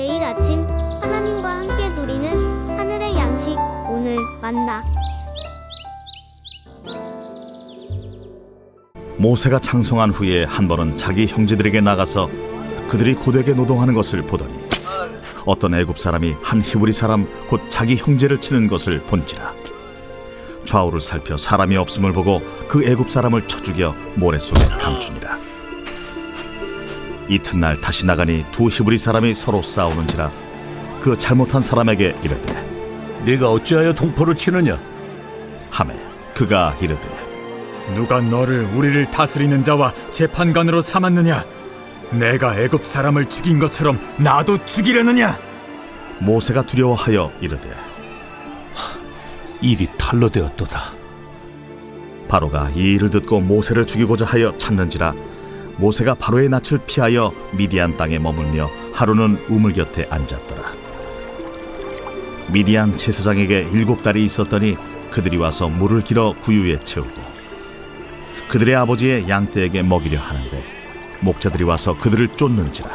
매일 아침 하나님과 함께 누리는 하늘의 양식 오늘 만나. 모세가 창성한 후에 한 번은 자기 형제들에게 나가서 그들이 고되게 노동하는 것을 보더니 어떤 애굽 사람이 한 히브리 사람 곧 자기 형제를 치는 것을 본지라. 좌우를 살펴 사람이 없음을 보고 그 애굽 사람을 쳐 죽여 모래 속에 감추니라 이튿날 다시 나가니 두 히브리 사람이 서로 싸우는지라 그 잘못한 사람에게 이르되 네가 어찌하여 동포를 치느냐? 하매 그가 이르되 누가 너를 우리를 다스리는 자와 재판관으로 삼았느냐? 내가 애굽 사람을 죽인 것처럼 나도 죽이려느냐? 모세가 두려워하여 이르되 일이 탈로 되었도다. 바로가 이 일을 듣고 모세를 죽이고자 하여 찾는지라 모세가 바로의 낯을 피하여 미디안 땅에 머물며 하루는 우물 곁에 앉았더라 미디안 제사장에게 일곱 딸이 있었더니 그들이 와서 물을 길어 구유에 채우고 그들의 아버지의 양떼에게 먹이려 하는데 목자들이 와서 그들을 쫓는지라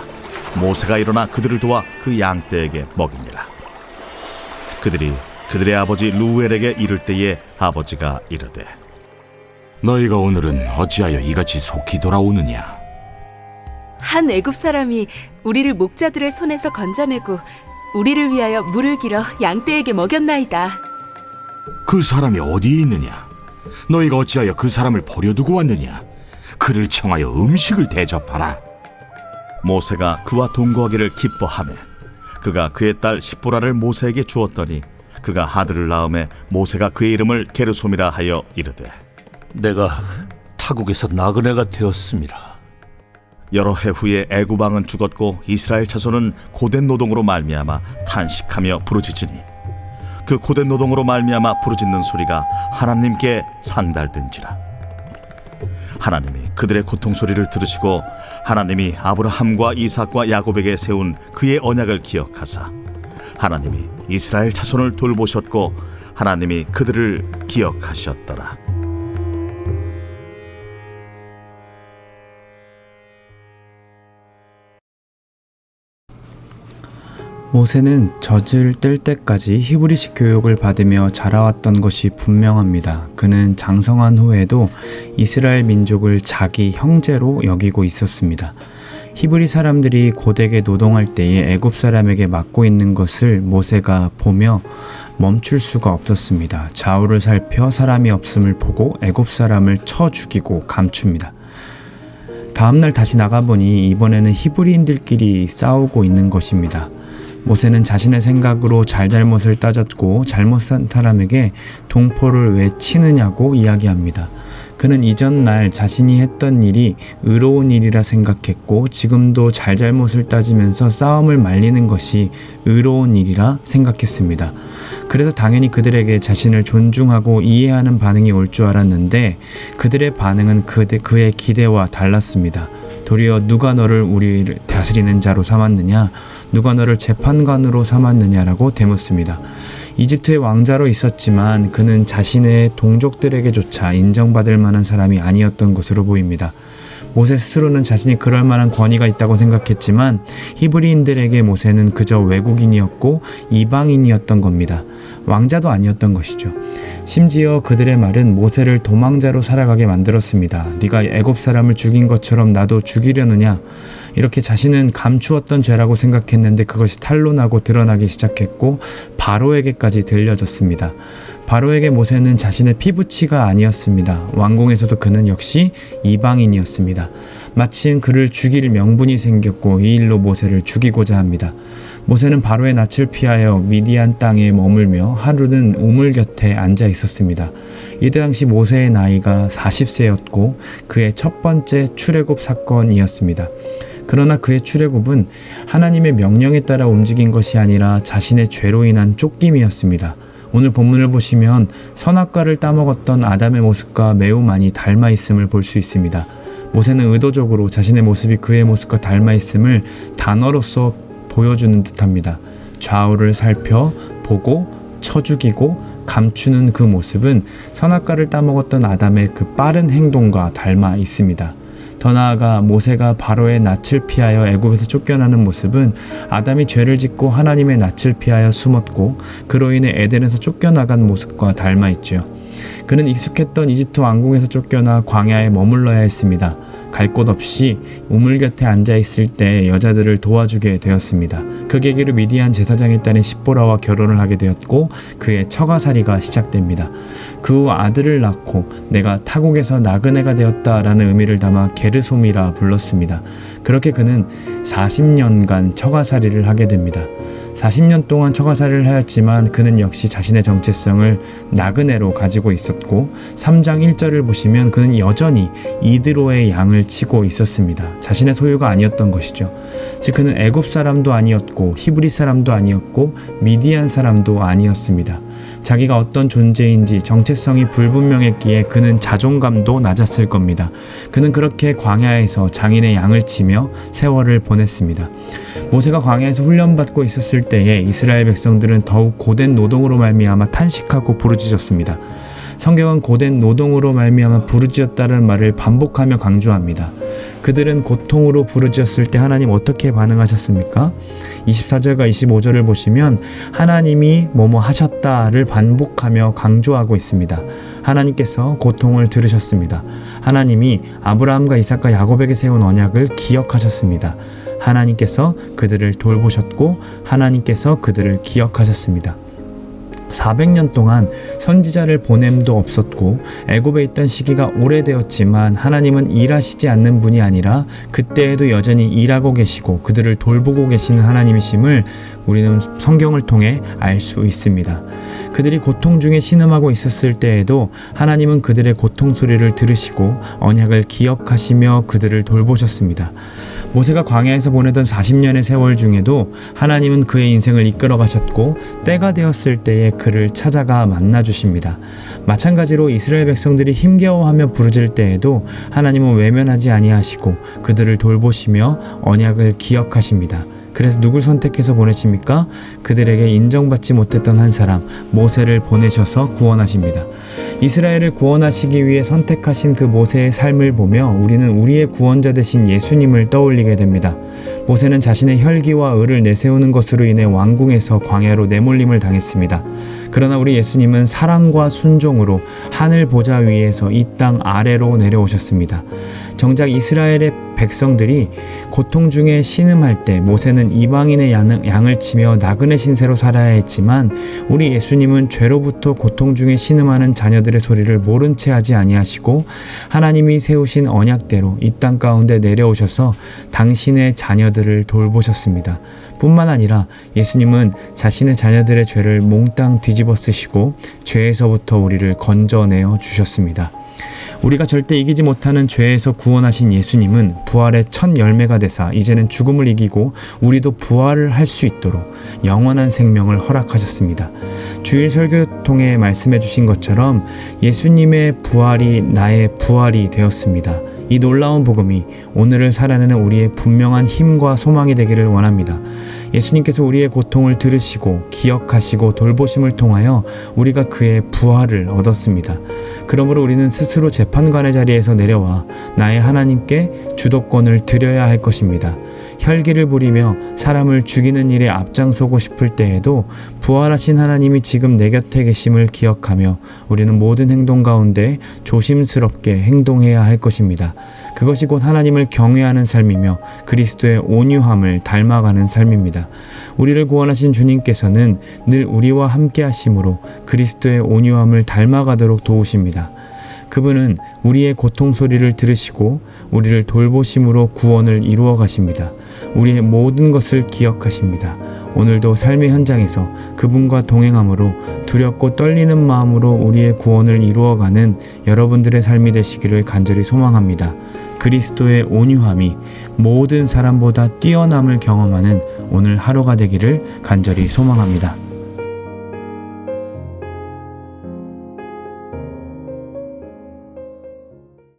모세가 일어나 그들을 도와 그 양떼에게 먹이니라 그들이 그들의 아버지 루엘에게 이를 때에 아버지가 이르되 너희가 오늘은 어찌하여 이같이 속히 돌아오느냐? 한 애굽 사람이 우리를 목자들의 손에서 건져내고 우리를 위하여 물을 길어 양떼에게 먹였나이다. 그 사람이 어디에 있느냐? 너희가 어찌하여 그 사람을 버려두고 왔느냐? 그를 청하여 음식을 대접하라. 모세가 그와 동거하기를 기뻐하며 그가 그의 딸 십보라를 모세에게 주었더니 그가 아들을 낳음에 모세가 그의 이름을 게르솜이라 하여 이르되 내가 타국에서 나그네가 되었습니다. 여러 해 후에 애굽 왕은 죽었고 이스라엘 자손은 고된 노동으로 말미암아 탄식하며 부르짖으니 그 고된 노동으로 말미암아 부르짖는 소리가 하나님께 상달된지라. 하나님이 그들의 고통 소리를 들으시고 하나님이 아브라함과 이삭과 야곱에게 세운 그의 언약을 기억하사 하나님이 이스라엘 자손을 돌보셨고 하나님이 그들을 기억하셨더라 모세는 젖을 뗄 때까지 히브리식 교육을 받으며 자라왔던 것이 분명합니다. 그는 장성한 후에도 이스라엘 민족을 자기 형제로 여기고 있었습니다. 히브리 사람들이 고되게 노동할 때에 애굽 사람에게 맡고 있는 것을 모세가 보며 멈출 수가 없었습니다. 좌우를 살펴 사람이 없음을 보고 애굽 사람을 쳐 죽이고 감춥니다. 다음날 다시 나가보니 이번에는 히브리인들끼리 싸우고 있는 것입니다. 모세는 자신의 생각으로 잘잘못을 따졌고 잘못한 사람에게 동포를 왜 치느냐고 이야기합니다. 그는 이전 날 자신이 했던 일이 의로운 일이라 생각했고 지금도 잘잘못을 따지면서 싸움을 말리는 것이 의로운 일이라 생각했습니다. 그래서 당연히 그들에게 자신을 존중하고 이해하는 반응이 올 줄 알았는데 그들의 반응은 그대, 그의 기대와 달랐습니다. 도리어 누가 너를 우리를 다스리는 자로 삼았느냐? 누가 너를 재판관으로 삼았느냐라고 대묻습니다. 이집트의 왕자로 있었지만 그는 자신의 동족들에게조차 인정받을 만한 사람이 아니었던 것으로 보입니다. 모세 스스로는 자신이 그럴 만한 권위가 있다고 생각했지만 히브리인들에게 모세는 그저 외국인이었고 이방인이었던 겁니다. 왕자도 아니었던 것이죠. 심지어 그들의 말은 모세를 도망자로 살아가게 만들었습니다. 네가 애굽 사람을 죽인 것처럼 나도 죽이려느냐? 이렇게 자신은 감추었던 죄라고 생각했는데 그것이 탄로나고 드러나기 시작했고 바로에게까지 들려졌습니다. 바로에게 모세는 자신의 피부치가 아니었습니다. 왕궁에서도 그는 역시 이방인이었습니다. 마침 그를 죽일 명분이 생겼고 이 일로 모세를 죽이고자 합니다. 모세는 바로의 낯을 피하여 미디안 땅에 머물며 하루는 우물 곁에 앉아 있었습니다. 이때 당시 모세의 나이가 40세였고 그의 첫 번째 출애굽 사건이었습니다. 그러나 그의 출애굽은 하나님의 명령에 따라 움직인 것이 아니라 자신의 죄로 인한 쫓김이었습니다. 오늘 본문을 보시면 선악과를 따먹었던 아담의 모습과 매우 많이 닮아 있음을 볼 수 있습니다. 모세는 의도적으로 자신의 모습이 그의 모습과 닮아 있음을 단어로서 보여주는 듯합니다. 좌우를 살펴 보고 쳐 죽이고 감추는 그 모습은 선악과를 따먹었던 아담의 그 빠른 행동과 닮아 있습니다. 더 나아가 모세가 바로의 낯을 피하여 애굽에서 쫓겨나는 모습은 아담이 죄를 짓고 하나님의 낯을 피하여 숨었고 그로 인해 에덴에서 쫓겨나간 모습과 닮아 있지요. 그는 익숙했던 이집트 왕궁에서 쫓겨나 광야에 머물러야 했습니다. 갈 곳 없이 우물 곁에 앉아 있을 때 여자들을 도와주게 되었습니다. 그 계기로 미디안 제사장의 딸인 십보라와 결혼을 하게 되었고 그의 처가살이가 시작됩니다. 그 후 아들을 낳고 내가 타국에서 나그네가 되었다라는 의미를 담아 게르솜이라 불렀습니다. 그렇게 그는 40년간 처가살이를 하게 됩니다. 40년 동안 처가살이를 하였지만 그는 역시 자신의 정체성을 나그네로 가지고 있었고 3장 1절을 보시면 그는 여전히 이드로의 양을 치고 있었습니다. 자신의 소유가 아니었던 것이죠. 즉 그는 애굽 사람도 아니었고 히브리 사람도 아니었고 미디안 사람도 아니었습니다. 자기가 어떤 존재인지 정체성이 불분명했기에 그는 자존감도 낮았을 겁니다. 그는 그렇게 광야에서 장인의 양을 치며 세월을 보냈습니다. 모세가 광야에서 훈련받고 있었을 때에 이스라엘 백성들은 더욱 고된 노동으로 말미암아 탄식하고 부르짖었습니다. 성경은 고된 노동으로 말미암아 부르짖었다는 말을 반복하며 강조합니다. 그들은 고통으로 부르짖었을 때 하나님 어떻게 반응하셨습니까? 24절과 25절을 보시면 하나님이 뭐뭐 하셨다를 반복하며 강조하고 있습니다. 하나님께서 고통을 들으셨습니다. 하나님이 아브라함과 이삭과 야곱에게 세운 언약을 기억하셨습니다. 하나님께서 그들을 돌보셨고 하나님께서 그들을 기억하셨습니다. 400년 동안 선지자를 보냄도 없었고 애굽에 있던 시기가 오래되었지만 하나님은 일하시지 않는 분이 아니라 그때에도 여전히 일하고 계시고 그들을 돌보고 계시는 하나님이심을 우리는 성경을 통해 알 수 있습니다. 그들이 고통 중에 신음하고 있었을 때에도 하나님은 그들의 고통 소리를 들으시고 언약을 기억하시며 그들을 돌보셨습니다. 모세가 광야에서 보내던 40년의 세월 중에도 하나님은 그의 인생을 이끌어 가셨고 때가 되었을 때에 그를 찾아가 만나 주십니다. 마찬가지로 이스라엘 백성들이 힘겨워하며 부르짖을 때에도 하나님은 외면하지 아니하시고 그들을 돌보시며 언약을 기억하십니다. 그래서 누굴 선택해서 보내십니까? 그들에게 인정받지 못했던 한 사람 모세를 보내셔서 구원하십니다. 이스라엘을 구원하시기 위해 선택하신 그 모세의 삶을 보며 우리는 우리의 구원자 되신 예수님을 떠올리게 됩니다. 모세는 자신의 혈기와 의를 내세우는 것으로 인해 왕궁에서 광야로 내몰림을 당했습니다. 그러나 우리 예수님은 사랑과 순종으로 하늘 보좌 위에서 이 땅 아래로 내려오셨습니다. 정작 이스라엘의 백성들이 고통 중에 신음할 때 모세는 이방인의 양을 치며 나그네 신세로 살아야 했지만 우리 예수님은 죄로부터 고통 중에 신음하는 자녀들의 소리를 모른 채 하지 아니하시고 하나님이 세우신 언약대로 이 땅 가운데 내려오셔서 당신의 자녀들을 돌보셨습니다. 뿐만 아니라 예수님은 자신의 자녀들의 죄를 몽땅 뒤집어 쓰시고 죄에서부터 우리를 건져내어 주셨습니다. 우리가 절대 이기지 못하는 죄에서 구원하신 예수님은 부활의 첫 열매가 되사 이제는 죽음을 이기고 우리도 부활을 할 수 있도록 영원한 생명을 허락하셨습니다. 주일 설교 통해 말씀해 주신 것처럼 예수님의 부활이 나의 부활이 되었습니다. 이 놀라운 복음이 오늘을 살아내는 우리의 분명한 힘과 소망이 되기를 원합니다. 예수님께서 우리의 고통을 들으시고 기억하시고 돌보심을 통하여 우리가 그의 부활을 얻었습니다. 그러므로 우리는 스스로 재판관의 자리에서 내려와 나의 하나님께 주도권을 드려야 할 것입니다. 혈기를 부리며 사람을 죽이는 일에 앞장서고 싶을 때에도 부활하신 하나님이 지금 내 곁에 계심을 기억하며 우리는 모든 행동 가운데 조심스럽게 행동해야 할 것입니다. 그것이 곧 하나님을 경외하는 삶이며 그리스도의 온유함을 닮아가는 삶입니다. 우리를 구원하신 주님께서는 늘 우리와 함께 하심으로 그리스도의 온유함을 닮아가도록 도우십니다. 그분은 우리의 고통 소리를 들으시고 우리를 돌보심으로 구원을 이루어 가십니다. 우리의 모든 것을 기억하십니다. 오늘도 삶의 현장에서 그분과 동행함으로 두렵고 떨리는 마음으로 우리의 구원을 이루어가는 여러분들의 삶이 되시기를 간절히 소망합니다. 그리스도의 온유함이 모든 사람보다 뛰어남을 경험하는 오늘 하루가 되기를 간절히 소망합니다.